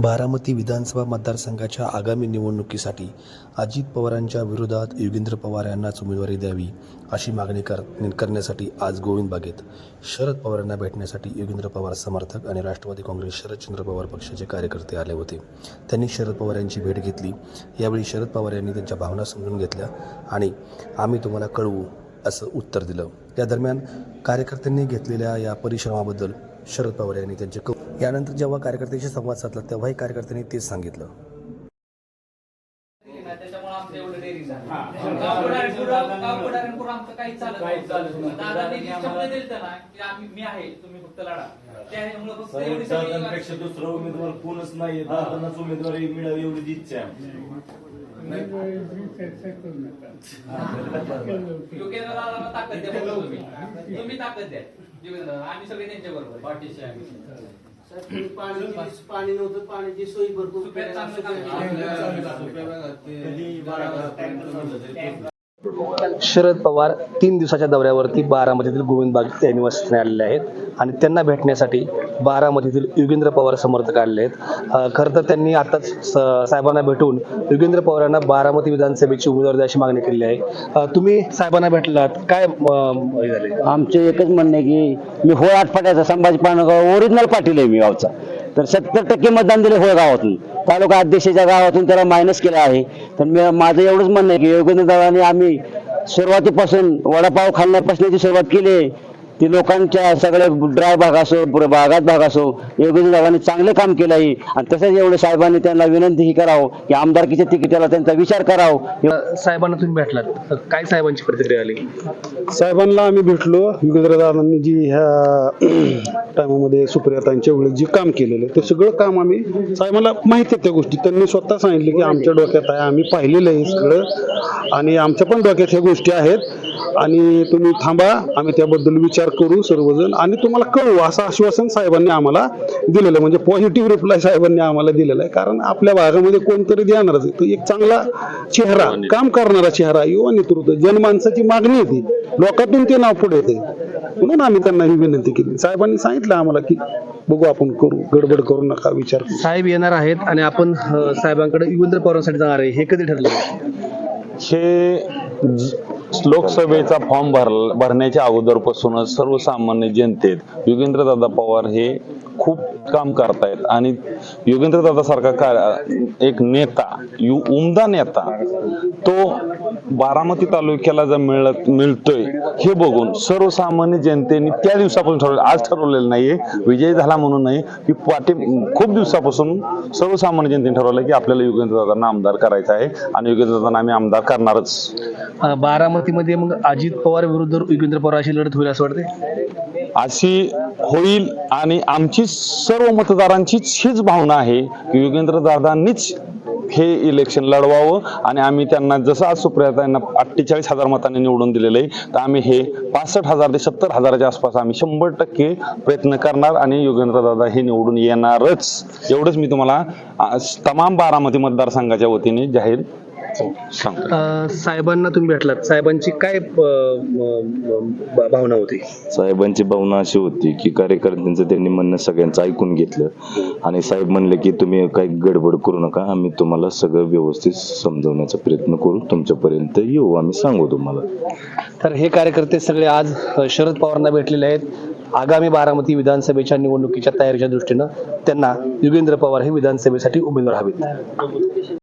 बारामती विधानसभा मतदारसंघाच्या आगामी निवडणुकीसाठी अजित पवारांच्या विरोधात योगेंद्र पवार यांनाच उमेदवारी द्यावी अशी मागणी कर करण्यासाठी आज गोविंद बागेत. शरद पवारांना भेटण्यासाठी योगेंद्र पवार समर्थक आणि राष्ट्रवादी काँग्रेस शरदचंद्र पवार पक्षाचे कार्यकर्ते आले होते. त्यांनी शरद पवार यांची भेट घेतली. यावेळी शरद पवार यांनी त्यांच्या भावना समजून घेतल्या आणि आम्ही तुम्हाला कळवू असं उत्तर दिलं. या दरम्यान कार्यकर्त्यांनी घेतलेल्या या परिश्रमाबद्दल शरद पवार यांनी त्यांचे कौ यानंतर जेव्हा कार्यकर्त्यांशी संवाद साधला तेव्हाही कार्यकर्त्यांनी तेच सांगितलं. दुसरा उमेदवार कोणच नाहीये. दादांनाच उमेदवारी मिळावी एवढी इच्छा आहे आमची. योगेंद्र दादाला ताकद तुम्ही. द्या. आम्ही सगळे त्यांच्या बरोबर पाठीशी आम्ही पाणी पाणी नव्हतं पाण्याची सोय भरपूर शरद पवार तीन दिवसाच्या दौऱ्यावरती बारामतीतील गोविंद बाग या निवासस्थानी आलेले आहेत आणि त्यांना भेटण्यासाठी बारामतीतील युगेंद्र पवार समर्थक आलेले आहेत. खर खरं तर त्यांनी आताच साहेबांना भेटून युगेंद्र पवारांना बारामती विधानसभेची उमेदवारी द्यायची मागणी केली आहे. तुम्ही साहेबांना भेटलात काय झाले? आमचे एकच म्हणणे की मी होळ आठपाड्याचा संभाजी पानगाव ओरिजिनल पाटील आहे मी गावचा. तर सत्तर टक्के मतदान दिले होळ गावातून तालुका अध्यक्षाच्या गावातून त्याला मायनस केला आहे. तर मी माझं एवढंच म्हणणं आहे की योगेंद्र दादाने आम्ही सुरुवातीपासून वडापाव खाल्ल्यापासून सुरुवात केली आहे. ती लोकांच्या सगळे ड्राय भाग असो पुढे भागात भाग असो योगेंद्र दादाने चांगले काम केलं आहे आणि तसंच एवढं साहेबांनी त्यांना विनंती ही करावं की आमदारकीच्या तिकिटाला त्यांचा विचार करावं. साहेबांना तुम्ही भेटलात. काय साहेबांची प्रतिक्रिया आली? साहेबांना आम्ही भेटलो. योगेंद्रदादांनी जी ह्या टायमामध्ये सुप्रियातांच्या वेळेस जे काम केलेलं आहे ते सगळं काम आम्ही साहेबांना माहिती आहे त्या गोष्टी. त्यांनी स्वतः सांगितले की आमच्या डोक्यात आहे आम्ही पाहिलेलं आहे सगळं. आणि आमच्या पण डोक्यात ह्या गोष्टी आहेत. आणि तुम्ही थांबा आम्ही त्याबद्दल विचार करू सर्वजण आणि तुम्हाला कळवू असं आश्वासन साहेबांनी आम्हाला दिलेलं म्हणजे पॉझिटिव्ह रिप्लाय साहेबांनी आम्हाला दिलेला आहे. कारण आपल्या भागामध्ये कोणतरी देणारच आहे. तो एक चांगला चेहरा काम करणारा चेहरा युवा नेतृत्व जनमानसाची मागणी होती लोकातून ते नाव पुढे येते. म्हणून आम्ही त्यांना ही विनंती केली. साहेबांनी सांगितलं आम्हाला की बघू आपण करू गडबड करू नका विचार साहेब येणार आहेत आणि आपण साहेबांकडे योगेंद्र पवारांसाठी जाणार आहे. हे कधी ठरलं? हे लोकसभेचा फॉर्म भर भरण्याच्या अगोदरपासूनच सर्वसामान्य जनतेत योगेंद्रदादा पवार हे खूप काम करतायत. आणि योगेंद्रदादा सारखा का एक नेता यु उमदा नेता तो बारामती तालुक्याला जर मिळत मिळतोय हे बघून सर्वसामान्य जनतेने त्या दिवसापासून ठरवलं आज ठरवलेलं नाहीये विजय झाला म्हणून नाही की पाठी खूप दिवसापासून सर्वसामान्य जनतेने ठरवलं की आपल्याला योगेंद्रदादांना आमदार करायचं आहे. आणि योगेंद्रदादांना आम्ही आमदार करणारच. बारामती अमरावतीमध्ये मग अजित पवार विरुद्ध योगेंद्र पवार अशी लढत होईल असं वाटते अशी होईल आणि आमची सर्व मतदारांचीच हीच भावना आहे की योगेंद्र दादांनीच हे इलेक्शन लढवावं आणि आम्ही त्यांना जसं आज सुप्रिया यांना अठ्ठेचाळीस हजार मतांनी निवडून दिलेलं आहे तर आम्ही हे पासष्ट हजार ते सत्तर हजाराच्या आसपास आम्ही शंभर टक्के प्रयत्न करणार आणि योगेंद्र दादा हे निवडून येणारच. एवढंच मी तुम्हाला तमाम बारामती मतदारसंघाच्या वतीने जाहीर सांगतो अ, साहेबांना तुम्ही भेटलात. साहेबांची काय अ, म- म- भावना होती? साहेबांची भावना अशी होती की कार्यकर्त्यांचं त्यांनी म्हणणं सगळ्यांचं ऐकून घेतलं. आणि साहेब म्हणले की तुम्ही काही गडबड करू नका. आम्ही तुम्हाला सगळं व्यवस्थित समजवण्याचा प्रयत्न करू. तुमच्यापर्यंत येऊ. आम्ही सांगू तुम्हाला. तर हे कार्यकर्ते सगळे आज अ, शरद पवारांना भेटलेले आहेत. आगामी बारामती विधानसभेच्या निवडणुकीच्या तयारीच्या दृष्टीनं त्यांना योगेंद्र पवार हे विधानसभेसाठी उमेदवार हवेत.